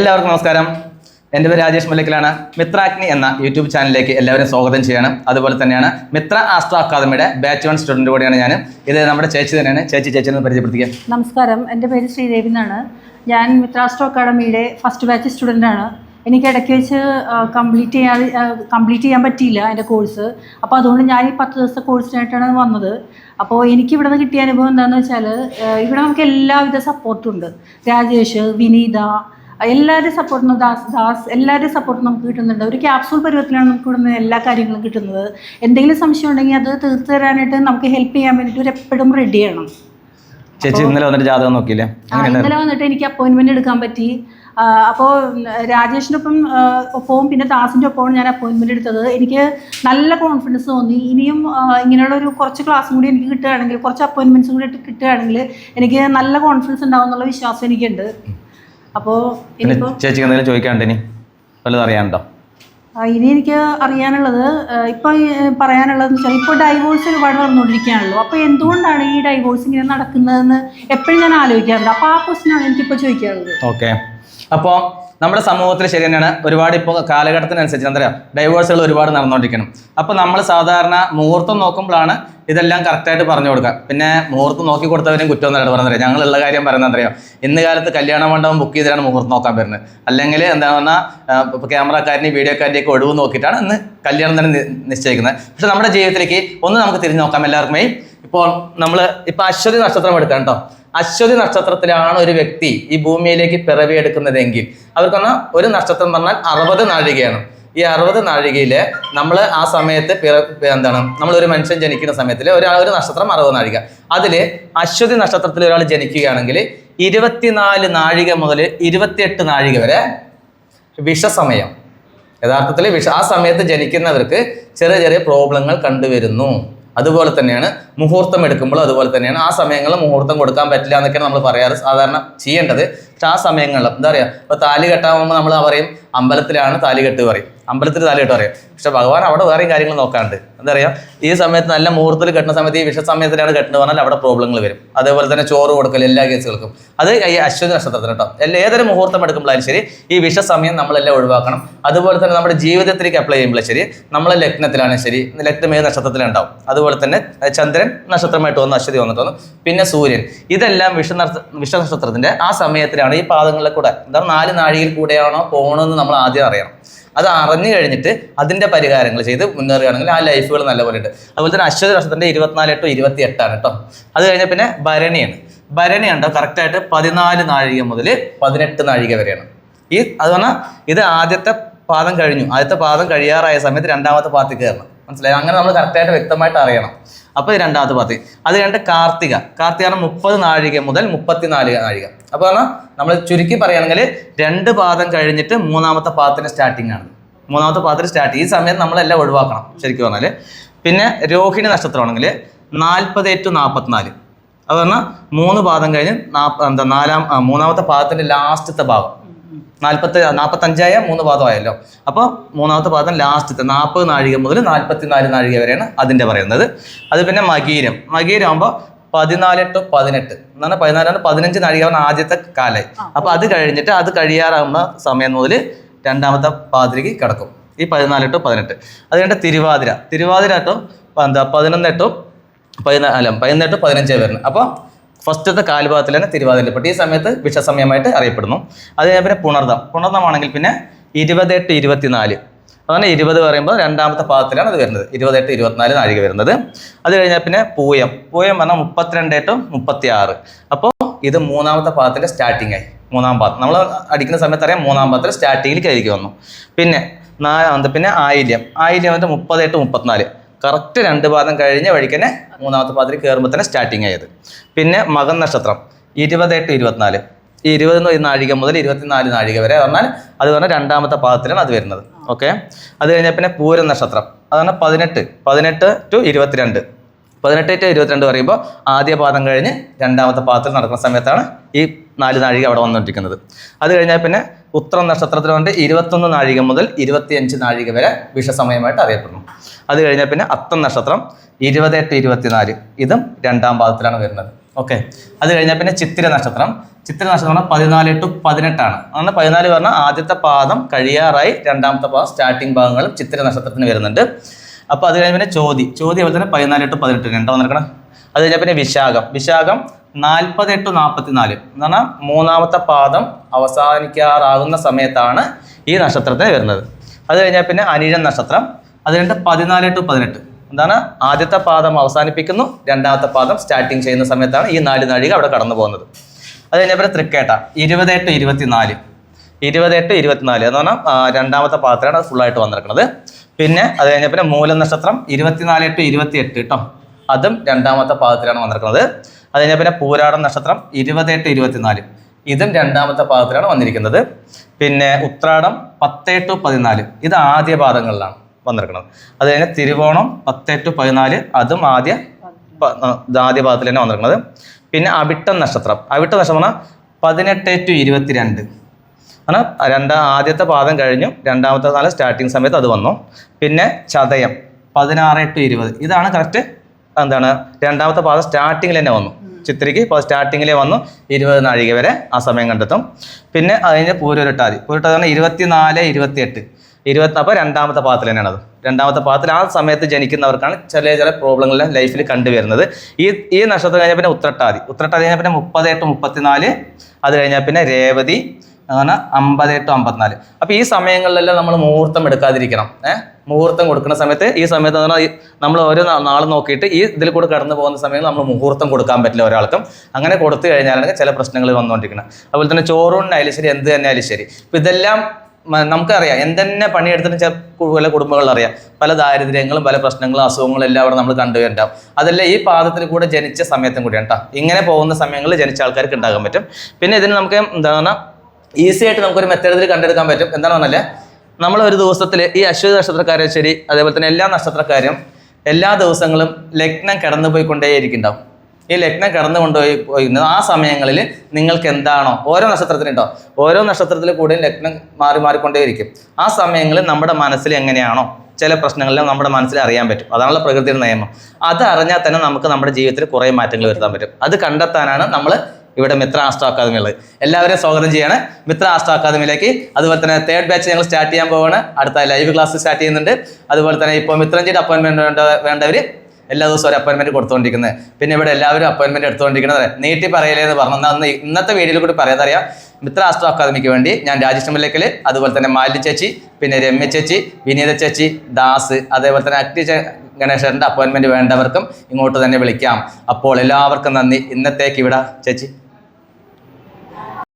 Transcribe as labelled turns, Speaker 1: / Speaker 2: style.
Speaker 1: എല്ലാവർക്കും നമസ്കാരം. എന്റെ പേര് രാജേഷ് മുല്ലക്കലാണ്. മിത്രാഗ്നി എന്ന യൂട്യൂബ് ചാനലിലേക്ക് എല്ലാവരും സ്വാഗതം ചെയ്യണം. അതുപോലെ തന്നെയാണ് മിത്ര ആസ്ട്രോ അക്കാദമിയുടെ ബാച്ച് വൺ സ്റ്റുഡന്റ് കൂടിയാണ് ഞാൻ ഇത് നമ്മുടെ ചേച്ചി തന്നെയാണ്. ചേച്ചി ചേച്ചി എന്ന് പരിചയപ്പെടുത്തിക്കാം.
Speaker 2: നമസ്കാരം. എന്റെ പേര് ശ്രീദേവി എന്നാണ് ഞാൻ മിത്രാസ്ട്രോ അക്കാദമിയുടെ ഫസ്റ്റ് ബാച്ച് സ്റ്റുഡന്റ് ആണ്. എനിക്ക് ഇടയ്ക്ക് വെച്ച് കംപ്ലീറ്റ് ചെയ്യാൻ കംപ്ലീറ്റ് ചെയ്യാൻ പറ്റിയില്ല എന്റെ കോഴ്സ്. അപ്പോൾ അതുകൊണ്ട് ഞാൻ ഈ പത്ത് ദിവസത്തെ കോഴ്സിനായിട്ടാണ് വന്നത്. അപ്പോൾ എനിക്ക് ഇവിടെ നിന്ന് കിട്ടിയ അനുഭവം എന്താണെന്ന് വെച്ചാൽ ഇവിടെ നമുക്ക് എല്ലാവിധ സപ്പോർട്ടും ഉണ്ട്. രാജേഷ് വിനീത എല്ലാവരുടെയും സപ്പോർട്ടും ദാസ് ദാസ് എല്ലാവരും സപ്പോർട്ട് നമുക്ക് കിട്ടുന്നുണ്ട്. ഒരു ക്യാപ്സൂൾ പരുവത്തിലാണ് നമുക്ക് ഇവിടുന്ന് എല്ലാ കാര്യങ്ങളും കിട്ടുന്നത്. എന്തെങ്കിലും സംശയം ഉണ്ടെങ്കിൽ അത് തീർത്തു തരാനായിട്ട് നമുക്ക് ഹെൽപ്പ് ചെയ്യാൻ വേണ്ടിയിട്ട് ഒരു എപ്പോഴും റെഡി ആണ്.
Speaker 1: ചേച്ചി ഇന്നലെ വന്നിട്ട് ജാതകം നോക്കിയില്ലേ?
Speaker 2: ഇന്നലെ വന്നിട്ട് എനിക്ക് അപ്പോയിൻമെന്റ് എടുക്കാൻ പറ്റി. അപ്പോൾ രാജേഷിനൊപ്പം ഒപ്പവും പിന്നെ ദാസിന്റെ ഒപ്പവും ഞാൻ അപ്പോയിൻമെന്റ് എടുത്തത്. എനിക്ക് നല്ല കോൺഫിഡൻസ് തോന്നി. ഇനിയും ഇങ്ങനെയുള്ള ഒരു കുറച്ച് ക്ലാസ്സും കൂടി എനിക്ക് കിട്ടുകയാണെങ്കിൽ കുറച്ച് അപ്പോയിൻമെന്റ്സും കൂടി കിട്ടുകയാണെങ്കിൽ എനിക്ക് നല്ല കോൺഫിഡൻസ് ഉണ്ടാവും എന്നുള്ള വിശ്വാസം എനിക്കുണ്ട്. അപ്പോൾ ചേച്ചി
Speaker 1: ചേച്ചിക്ക് എന്തെങ്കിലും ചോദിക്കാണ്ട് ഇനി? വല്ലതും അറിയാനുണ്ടോ?
Speaker 2: ഇനി എനിക്ക് അറിയാനുള്ളത് ഇപ്പൊ പറയാനുള്ളത് വെച്ചാൽ ഇപ്പോൾ ഡൈവോഴ്സ് ഒരുപാട് നടന്നുകൊണ്ടിരിക്കുകയാണല്ലോ അപ്പോൾ എന്തുകൊണ്ടാണ് ഈ ഡൈവോഴ്സ് ഇങ്ങനെ നടക്കുന്നതെന്ന് എപ്പോഴും ഞാൻ ആലോചിക്കാറുണ്ട്. അപ്പോൾ ആ ക്വസ്റ്റിനാണ് എനിക്കിപ്പോൾ ചോദിക്കാറുള്ളത്
Speaker 1: ഓക്കെ അപ്പോൾ നമ്മുടെ സമൂഹത്തിൽ ശരി തന്നെയാണ്. ഒരുപാട് ഇപ്പോൾ കാലഘട്ടത്തിനനുസരിച്ച് എന്താ പറയുക ഡൈവേഴ്സുകൾ ഒരുപാട് നടന്നുകൊണ്ടിരിക്കണം അപ്പോൾ നമ്മൾ സാധാരണ മുഹൂർത്തം നോക്കുമ്പോഴാണ് ഇതെല്ലാം കറക്റ്റായിട്ട് പറഞ്ഞു കൊടുക്കുക. പിന്നെ മുഹൂർത്തം നോക്കി കൊടുത്തവരും കുറ്റം എന്നല്ല പറഞ്ഞത് ഞങ്ങളുള്ള കാര്യം പറയുന്നത് അറിയാം ഇന്ന് കാലത്ത് കല്യാണ മണ്ഡപം ബുക്ക് ചെയ്തിട്ടാണ് മുഹൂർത്തം നോക്കാൻ വരുന്നത്. അല്ലെങ്കിൽ എന്താ പറഞ്ഞാൽ ഇപ്പോൾ ക്യാമറക്കാരനെയും വീഡിയോക്കാരന്റെയൊക്കെ ഒഴിവ് നോക്കിയിട്ടാണ് ഇന്ന് കല്യാണം തന്നെ നിശ്ചയിക്കുന്നത്. പക്ഷെ നമ്മുടെ ജീവിതത്തിലേക്ക് ഒന്ന് നമുക്ക് തിരിഞ്ഞു നോക്കാം എല്ലാവർക്കുമേ ഇപ്പോൾ നമ്മൾ ഇപ്പോൾ അശ്വതി നക്ഷത്രം എടുക്കാം കേട്ടോ. അശ്വതി നക്ഷത്രത്തിലാണ് ഒരു വ്യക്തി ഈ ഭൂമിയിലേക്ക് പിറവി പിറവിയെടുക്കുന്നതെങ്കിൽ അവർക്കൊന്ന് ഒരു നക്ഷത്രം പറഞ്ഞാൽ അറുപത് നാഴികയാണ്. ഈ അറുപത് നാഴികയിൽ നമ്മൾ ആ സമയത്ത് പിറ എന്താണ് നമ്മൾ ഒരു മനുഷ്യൻ ജനിക്കുന്ന സമയത്തിൽ ഒരു ഒരു നക്ഷത്രം അറുപത് നാഴിക. അതിൽ അശ്വതി നക്ഷത്രത്തിൽ ഒരാൾ ജനിക്കുകയാണെങ്കിൽ ഇരുപത്തിനാല് നാഴിക മുതൽ ഇരുപത്തിയെട്ട് നാഴിക വരെ വിഷസമയം. യഥാർത്ഥത്തിൽ വിഷ ആ സമയത്ത് ജനിക്കുന്നവർക്ക് ചെറിയ ചെറിയ പ്രോബ്ലങ്ങൾ കണ്ടുവരുന്നു. അതുപോലെ തന്നെയാണ് മുഹൂർത്തം എടുക്കുമ്പോൾ അതുപോലെ തന്നെയാണ് ആ സമയങ്ങളിൽ മുഹൂർത്തം കൊടുക്കാൻ പറ്റില്ല എന്നൊക്കെയാണ് നമ്മൾ പറയാറ് സാധാരണ ചെയ്യേണ്ടത്. പക്ഷെ ആ സമയങ്ങളിൽ എന്താ പറയുക ഇപ്പോൾ താലി കെട്ടാകുമ്പോൾ നമ്മൾ പറയും? അമ്പലത്തിലാണ് താലി കെട്ട് പറയും. അമ്പലത്തിൽ താലി കെട്ട് പറയും. പക്ഷെ ഭഗവാൻ അവിടെ വേറെയും കാര്യങ്ങൾ നോക്കാണ്ട് എന്താ പറയുക ഈ സമയത്ത് നല്ല മുഹൂർത്തത്തിൽ കെട്ടുന്ന സമയത്ത് ഈ വിഷ സമയത്തിലാണ് കെട്ടുന്നത് പറഞ്ഞാൽ അവിടെ പ്രോബ്ലങ്ങൾ വരും. അതേപോലെ തന്നെ ചോറ് കൊടുക്കൽ എല്ലാ കേസുകൾക്കും. അത് ഈ അശ്വതി നക്ഷത്രത്തിന് കേട്ടോ. എല്ലാ ഏതൊരു മുഹൂർത്തം എടുക്കുമ്പോഴാലും ശരി ഈ വിഷ സമയം നമ്മളെല്ലാം ഒഴിവാക്കണം. അതുപോലെ തന്നെ നമ്മുടെ ജീവിതത്തിലേക്ക് അപ്ലൈ ചെയ്യുമ്പോൾ ശരി നമ്മളെ ലഗ്നത്തിലാണ് ശരി ലഗ്നം ഏത് നക്ഷത്രത്തിലുണ്ടാവും അതുപോലെ തന്നെ ചന്ദ്രൻ നക്ഷത്രമായിട്ട് വന്ന് അശ്വതി വന്നിട്ട് വന്നു. പിന്നെ സൂര്യൻ. ഇതെല്ലാം വിഷ നക്ഷത്രത്തിന്റെ ആ സമയത്തിലാണ് ഈ പാദങ്ങളിലെ കൂടെ എന്താ നാല് നാഴികയിൽ കൂടെയാണോ പോകണമെന്ന് നമ്മൾ ആദ്യം അറിയണം. അത് അറിഞ്ഞു കഴിഞ്ഞിട്ട് അതിന്റെ പരിഹാരങ്ങൾ ചെയ്ത് മുന്നേറുകയാണെങ്കിൽ ആ ലൈഫുകൾ നല്ലപോലെ ഉണ്ട്. അതുപോലെ തന്നെ അശ്വതി വർഷത്തിന്റെ ഇരുപത്തിനാല് എട്ടോ ഇരുപത്തി എട്ടാണ് കേട്ടോ. അത് കഴിഞ്ഞ പിന്നെ ഭരണിയാണ്. ഭരണി ഉണ്ടോ കറക്റ്റായിട്ട് പതിനാല് നാഴിക മുതൽ പതിനെട്ട് നാഴിക വരെയാണ്. ഈ അത് പറഞ്ഞാൽ ഇത് ആദ്യത്തെ പാദം കഴിഞ്ഞു. ആദ്യത്തെ പാദം കഴിയാറായ സമയത്ത് രണ്ടാമത്തെ പാദത്തിൽ കയറണം. മനസ്സിലായി? അങ്ങനെ നമ്മൾ കറക്റ്റായിട്ട് വ്യക്തമായിട്ട് അറിയണം. അപ്പോൾ രണ്ടാമത്തെ പാർട്ടി. അത് രണ്ട് കാർത്തിക. കാർത്തിക മുപ്പത് നാഴിക മുതൽ മുപ്പത്തിനാല് നാഴിക. അപ്പോൾ പറഞ്ഞാൽ നമ്മൾ ചുരുക്കി പറയുകയാണെങ്കിൽ രണ്ട് പാദം കഴിഞ്ഞിട്ട് മൂന്നാമത്തെ പാദത്തിന്റെ സ്റ്റാർട്ടിംഗ് ആണ്. മൂന്നാമത്തെ പാദത്തിൽ സ്റ്റാർട്ട് ഈ സമയത്ത് നമ്മളെല്ലാം ഒഴിവാക്കണം ശരിക്കും പറഞ്ഞാൽ. പിന്നെ രോഹിണി നക്ഷത്രമാണെങ്കിൽ നാൽപ്പത് ടു നാൽപ്പത്തിനാല് അത് പറഞ്ഞാൽ മൂന്ന് പാദം കഴിഞ്ഞ് നാ എന്താ നാലാം മൂന്നാമത്തെ പാദത്തിന്റെ ലാസ്റ്റത്തെ ഭാഗം. നാൽപ്പത്തി നാൽപ്പത്തഞ്ചായ മൂന്ന് പാദമായല്ലോ. അപ്പോൾ മൂന്നാമത്തെ പാദം ലാസ്റ്റത്തെ നാൽപ്പത് നാഴിക മുതൽ നാൽപ്പത്തിനാല് നാഴിക വരെയാണ് അതിന്റെ പറയുന്നത്. അത് പിന്നെ മകീരം. മകീരം ആകുമ്പോൾ പതിനാല് ടു പതിനെട്ട്. എന്നാണ് പതിനാലാണ് പതിനഞ്ച് നാഴിക പറഞ്ഞ ആദ്യത്തെ കാലായി. അപ്പോൾ അത് കഴിഞ്ഞിട്ട് അത് കഴിയാറാകുന്ന സമയം മുതൽ രണ്ടാമത്തെ പാതിരിക്ക് കിടക്കും. ഈ പതിനാല് ടു പതിനെട്ട്. അത് കഴിഞ്ഞിട്ട് തിരുവാതിര. തിരുവാതിര ടു എന്താ പതിനൊന്ന് ടു പതിനാല് അല്ല പതിനെട്ട് പതിനഞ്ച് വരുന്നത് അപ്പോൾ ഫസ്റ്റത്തെ കാൽഭാഗത്തിൽ തന്നെ തിരുവാതിരപ്പെട്ട് ഈ സമയത്ത് വിഷസമയമായിട്ട് അറിയപ്പെടുന്നു. അതേപോലെ പിന്നെ പുണർദം. പുണർദമാണെങ്കിൽ പിന്നെ ഇരുപതെട്ട് ഇരുപത്തിനാല്. അതാണ് ഇരുപത് പറയുമ്പോൾ രണ്ടാമത്തെ പാദത്തിലാണ് അത് വരുന്നത്. ഇരുപതെട്ട് ഇരുപത്തിനാല് നാഴിക വരുന്നത്. അത് കഴിഞ്ഞാൽ പിന്നെ പൂയം. പൂയം പറഞ്ഞാൽ മുപ്പത്തിരണ്ട് ടു മുപ്പത്തി ആറ് അപ്പോൾ ഇത് മൂന്നാമത്തെ പാദത്തിന്റെ സ്റ്റാർട്ടിംഗ് ആയി. മൂന്നാം പാദം. നമ്മൾ അടിക്കുന്ന സമയത്ത് അറിയാം മൂന്നാം പാദത്തിൽ സ്റ്റാർട്ടിങ്ങിൽ കയറി വന്നു. പിന്നെ നാലാമത്തെ പിന്നെ ആയില്യം. ആയില്യം വന്നിട്ട് മുപ്പത്തെട്ട് മുപ്പത്തിനാല്. കറക്റ്റ് രണ്ട് പാദം കഴിഞ്ഞ വഴിക്ക് തന്നെ മൂന്നാമത്തെ പാദത്തിൽ കയറുമ്പോൾ തന്നെ സ്റ്റാർട്ടിങ് ആയത്. പിന്നെ മകൻ നക്ഷത്രം ഇരുപത്തെട്ട് ഇരുപത്തിനാല്. ഈ ഇരുപത് നാഴിക മുതൽ ഇരുപത്തിനാല് നാഴിക വരെ പറഞ്ഞാൽ അത് പറഞ്ഞാൽ രണ്ടാമത്തെ പാദത്തിലാണ് അത് വരുന്നത്. ഓക്കെ അത് കഴിഞ്ഞാൽ പിന്നെ പൂരം നക്ഷത്രം. അതാണ് പതിനെട്ട്. പതിനെട്ട് ടു ഇരുപത്തിരണ്ട്. പതിനെട്ട് ടു ഇരുപത്തിരണ്ട് പറയുമ്പോൾ ആദ്യ പാദം കഴിഞ്ഞ് രണ്ടാമത്തെ പാദത്തിൽ നടക്കുന്ന സമയത്താണ് ഈ നാല് നാഴിക അവിടെ വന്നുകൊണ്ടിരിക്കുന്നത് അത് കഴിഞ്ഞാൽ പിന്നെ ഉത്രം നക്ഷത്രത്തിൽ വന്നിട്ട് ഇരുപത്തൊന്ന് നാഴിക മുതൽ ഇരുപത്തിയഞ്ച് നാഴിക വരെ വിഷസമയമായിട്ട് അറിയപ്പെടുന്നു. അത് കഴിഞ്ഞാൽ പിന്നെ അത്തം നക്ഷത്രം ഇരുപത് എട്ട് ഇരുപത്തിനാല്. ഇതും രണ്ടാം പാദത്തിലാണ് വരുന്നത്. ഓക്കെ. അത് കഴിഞ്ഞാൽ പിന്നെ ചിത്തിര നക്ഷത്രം. ചിത്തിര നക്ഷത്രം പതിനാല് ടു പതിനെട്ടാണ്. അങ്ങനെ പതിനാല് പറഞ്ഞാൽ ആദ്യത്തെ പാദം കഴിയാറായി രണ്ടാമത്തെ പാദം സ്റ്റാർട്ടിംഗ് ഭാഗങ്ങളും ചിത്തിര നക്ഷത്രത്തിന് വരുന്നുണ്ട്. അപ്പോൾ അത് കഴിഞ്ഞാൽ പിന്നെ ചോതി. ചോതി അതുപോലെ തന്നെ പതിനാല് ടു പതിനെട്ട്. രണ്ടോ നടക്കണം അത് കഴിഞ്ഞാൽ പിന്നെ വിശാഖം. വിശാഖം നാൽപ്പത് ടു നാൽപ്പത്തിനാല് എന്ന് പറഞ്ഞാൽ മൂന്നാമത്തെ പാദം അവസാനിക്കാറാകുന്ന സമയത്താണ് ഈ നക്ഷത്രത്തിന് വരുന്നത്. അത് കഴിഞ്ഞാൽ പിന്നെ അനിഴൻ നക്ഷത്രം. അത് രണ്ട് പതിനാല് ടു പതിനെട്ട്. എന്താണ്? ആദ്യത്തെ പാദം അവസാനിപ്പിക്കുന്നു. രണ്ടാമത്തെ പാദം സ്റ്റാർട്ടിങ് ചെയ്യുന്ന സമയത്താണ് ഈ നാല് നാഴിക അവിടെ കടന്നു പോകുന്നത്. അത് കഴിഞ്ഞാൽ പിന്നെ തൃക്കേട്ട. ഇരുപത് ടു ഇരുപത്തിനാല്. ഇരുപത് ടു ഇരുപത്തിനാല് എന്ന് പറഞ്ഞാൽ രണ്ടാമത്തെ പാദത്തിലാണ് അത് ഫുള്ളായിട്ട് വന്നിരിക്കുന്നത്. പിന്നെ അത് കഴിഞ്ഞാൽ പിന്നെ മൂല നക്ഷത്രം ഇരുപത്തിനാല് ടു ഇരുപത്തിയെട്ട് കേട്ടോ അതും രണ്ടാമത്തെ പാദത്തിലാണ് വന്നിരിക്കുന്നത്. അത് കഴിഞ്ഞാൽ പിന്നെ പൂരാടം നക്ഷത്രം ഇരുപത് ടു ഇരുപത്തിനാല്. ഇതും രണ്ടാമത്തെ പാദത്തിലാണ് വന്നിരിക്കുന്നത്. പിന്നെ ഉത്രാടം പത്തേ ടു പതിനാല്. ഇത് ആദ്യ പാദങ്ങളിലാണ് വന്നിരിക്കുന്നത്. അത് കഴിഞ്ഞാൽ തിരുവോണം പത്തേ ടു പതിനാല് അതും ആദ്യ ആദ്യ പാദത്തിൽ തന്നെ വന്നിരിക്കുന്നത്. പിന്നെ അവിട്ടം നക്ഷത്രം. അവിട്ട നക്ഷത്രം പറഞ്ഞാൽ പതിനെട്ട് ടു ഇരുപത്തിരണ്ട്. ആണ് രണ്ടാം ആദ്യത്തെ പാദം കഴിഞ്ഞു രണ്ടാമത്തെ നാല് സ്റ്റാർട്ടിങ് സമയത്ത് അത് വന്നു. പിന്നെ ചതയം പതിനാറ് ടു ഇരുപത്. ഇതാണ് കറക്റ്റ് എന്താണ് രണ്ടാമത്തെ പാദം സ്റ്റാർട്ടിങ്ങിൽ തന്നെ വന്നു. ചിത്രയ്ക്ക് ഇപ്പോൾ സ്റ്റാർട്ടിങ്ങിൽ വന്നു. ഇരുപത് നാഴിക വരെ ആ സമയം കണ്ടെത്തും. പിന്നെ അത് കഴിഞ്ഞ് പൂരൊരുട്ടാതി പൂരൊട്ടാതി പറഞ്ഞാൽ ഇരുപത്തിനാല് ഇരുപത്തിയെട്ട്. ഇരുപത്തി അപ്പോൾ രണ്ടാമത്തെ പാദത്തിൽ തന്നെയാണ് അത്. രണ്ടാമത്തെ പാദത്തിൽ ആ സമയത്ത് ജനിക്കുന്നവർക്കാണ് ചെറിയ ചില പ്രോബ്ലങ്ങൾ ലൈഫിൽ കണ്ടുവരുന്നത്. ഈ ഈ നക്ഷത്രം കഴിഞ്ഞാൽ പിന്നെ ഉത്രട്ടാതി. ഉത്രട്ടാതി കഴിഞ്ഞാൽ പിന്നെ മുപ്പത് ടു മുപ്പത്തിനാല്. അത് കഴിഞ്ഞാൽ പിന്നെ രേവതി അങ്ങനെ അമ്പത് ടു അമ്പത്തിനാല്. അപ്പോൾ ഈ സമയങ്ങളിലെല്ലാം നമ്മൾ മുഹൂർത്തം എടുക്കാതിരിക്കണം. ഏഹ്? മുഹൂർത്തം കൊടുക്കുന്ന സമയത്ത് ഈ സമയത്ത് പറഞ്ഞാൽ നമ്മൾ ഓരോ നാൾ നോക്കിയിട്ട് ഈ ഇതിൽ കൂടെ കടന്നു പോകുന്ന സമയത്ത് നമ്മൾ മുഹൂർത്തം കൊടുക്കാൻ പറ്റില്ല ഒരാൾക്കും. അങ്ങനെ കൊടുത്തു കഴിഞ്ഞാലാണ് ചില പ്രശ്നങ്ങൾ വന്നുകൊണ്ടിരിക്കുന്നത് അതുപോലെ തന്നെ ചോറൂണിനായാലും ശരി എന്ത് തന്നെ ആയാലും ശരി. ഇപ്പം ഇതെല്ലാം നമുക്കറിയാം. എന്തെന്നെ പണിയെടുത്തിട്ട് ചില പല കുടുംബങ്ങളിൽ അറിയാം. പല ദാരിദ്ര്യങ്ങളും പല പ്രശ്നങ്ങളും അസുഖങ്ങളും എല്ലാം അവിടെ നമ്മൾ കണ്ടുവരുണ്ടാവും അതെല്ലാം ഈ പാദത്തിൽ കൂടെ ജനിച്ച സമയത്തും കൂടിയാണ് കേട്ടോ ഇങ്ങനെ പോകുന്ന സമയങ്ങളിൽ ജനിച്ച ആൾക്കാർക്ക് ഉണ്ടാകാൻ പറ്റും. പിന്നെ ഇതിന് നമുക്ക് എന്താണ് ഈസി ആയിട്ട് നമുക്കൊരു മെത്തേഡിൽ കണ്ടെടുക്കാൻ പറ്റും. എന്താണെന്ന് പറഞ്ഞാൽ നമ്മൾ ഒരു ദിവസത്തിൽ ഈ അശ്വതി നക്ഷത്രക്കാരെ ശരി അതേപോലെ തന്നെ എല്ലാ നക്ഷത്രക്കാരും എല്ലാ ദിവസങ്ങളും ലഗ്നം കടന്നു പോയിക്കൊണ്ടേയിരിക്കുന്നുണ്ടാവും ഈ ലഗ്നം കടന്നു കൊണ്ടുപോയി പോയിരുന്നത് ആ സമയങ്ങളിൽ നിങ്ങൾക്ക് എന്താണോ ഓരോ നക്ഷത്രത്തിനുണ്ടോ ഓരോ നക്ഷത്രത്തിൽ കൂടെയും ലഗ്നം മാറി മാറിക്കൊണ്ടേയിരിക്കും. ആ സമയങ്ങളിൽ നമ്മുടെ മനസ്സിൽ എങ്ങനെയാണോ? ചില പ്രശ്നങ്ങളെല്ലാം നമ്മുടെ മനസ്സിൽ അറിയാൻ പറ്റും. അതാണല്ലോ പ്രകൃതിയുടെ നിയമം. അത് അറിഞ്ഞാൽ തന്നെ നമുക്ക് നമ്മുടെ ജീവിതത്തിൽ കുറേ മാറ്റങ്ങൾ വരുത്താൻ പറ്റും. അത് കണ്ടെത്താനാണ് നമ്മൾ ഇവിടെ മിത്ര ആസ്ട്രോ അക്കാദമികൾ എല്ലാവരെയും സ്വാഗതം ചെയ്യാണ്. മിത്ര ആസ്ട്രോ അക്കാദമിയിലേക്ക്. അതുപോലെ തന്നെ തേർഡ് ബാച്ച് ഞങ്ങൾ സ്റ്റാർട്ട് ചെയ്യാൻ പോവാണ്. അടുത്ത ലൈവ് ക്ലാസ് സ്റ്റാർട്ട് ചെയ്യുന്നുണ്ട്. അതുപോലെ തന്നെ ഇപ്പോൾ മിത്രഞ്ചിയുടെ അപ്പോയിൻമെന്റ് വേണ്ട വേണ്ടവർ എല്ലാ ദിവസവും ഒരു അപ്പോയിൻമെന്റ് കൊടുത്തുകൊണ്ടിരിക്കുന്നത്. പിന്നെ ഇവിടെ എല്ലാവരും അപ്പോയിൻമെന്റ് എടുത്തുകൊണ്ടിരിക്കുന്നത് നീട്ടി പറയലേ എന്ന് പറഞ്ഞു. അന്ന് ഇന്നത്തെ വീഡിയോയിൽ കൂടി പറയാതറിയാം മിത്ര ആസ്ട്രോ അക്കാദമിക്ക് വേണ്ടി ഞാൻ രാജേഷ് മുല്ലക്കൽ അതുപോലെ തന്നെ മാലി ചേച്ചി പിന്നെ രമ്യ ചേച്ചി വിനീത ചേച്ചി ദാസ് അതേപോലെ തന്നെ ചേ- ഗണേശന്റെ അപ്പോയിൻമെന്റ് വേണ്ടവർക്കും ഇങ്ങോട്ട് തന്നെ വിളിക്കാം. അപ്പോൾ എല്ലാവർക്കും നന്ദി. ഇന്നത്തേക്ക് ഇവിടെ ചേച്ചി.